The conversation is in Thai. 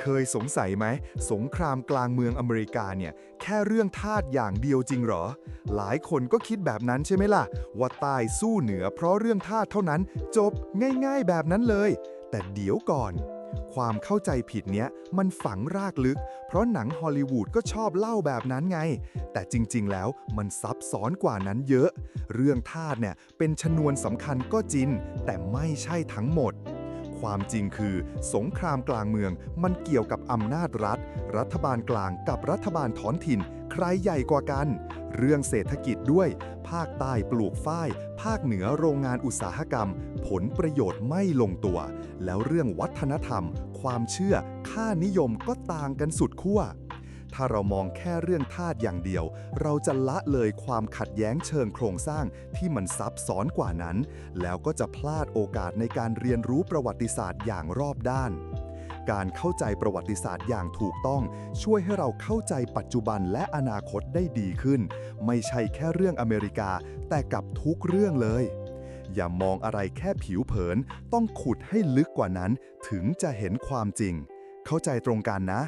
เคยสงสัยไหม สงครามกลางเมืองอเมริกาเนี่ย แค่เรื่องทาสอย่างเดียวจริงหรอ หลายคนก็คิดแบบนั้นใช่ไหมล่ะ ว่าใต้สู้เหนือเพราะเรื่องทาสเท่านั้น จบง่ายๆแบบนั้นเลย แต่เดี๋ยวก่อนความเข้าใจผิดเนี้ยมันฝังรากลึก เพราะหนังฮอลลีวูดก็ชอบเล่าแบบนั้นไง แต่จริงๆ แล้วมันซับซ้อนกว่านั้นเยอะ เรื่องทาสเนี่ยเป็นชนวนสำคัญก็จริง แต่ไม่ใช่ทั้งหมด ความจริงคือ สงครามกลางเมืองมันเกี่ยวกับอำนาจรัฐ รัฐบาลกลางกับรัฐบาลท้องถิ่น ใครใหญ่กว่ากัน เรื่องเศรษฐกิจด้วย ภาคใต้ปลูกฝ้าย ภาคเหนือโรงงานอุตสาหกรรม ผลประโยชน์ไม่ลงตัว แล้วเรื่องวัฒนธรรม ความเชื่อ ค่านิยมก็ต่างกันสุดขั้ว ถ้าเรามองแค่เรื่องทาสอย่างเดียว เราจะละเลยความขัดแย้งเชิงโครงสร้างที่มันซับซ้อนกว่านั้น แล้วก็จะพลาดโอกาสในการเรียนรู้ประวัติศาสตร์อย่างรอบด้านการเข้าใจประวัติศาสตร์อย่างถูกต้อง ช่วยให้เราเข้าใจปัจจุบันและอนาคตได้ดีขึ้น ไม่ใช่แค่เรื่องอเมริกา แต่กับทุกเรื่องเลย อย่ามองอะไรแค่ผิวเผิน ต้องขุดให้ลึกกว่านั้น ถึงจะเห็นความจริง เข้าใจตรงกันนะ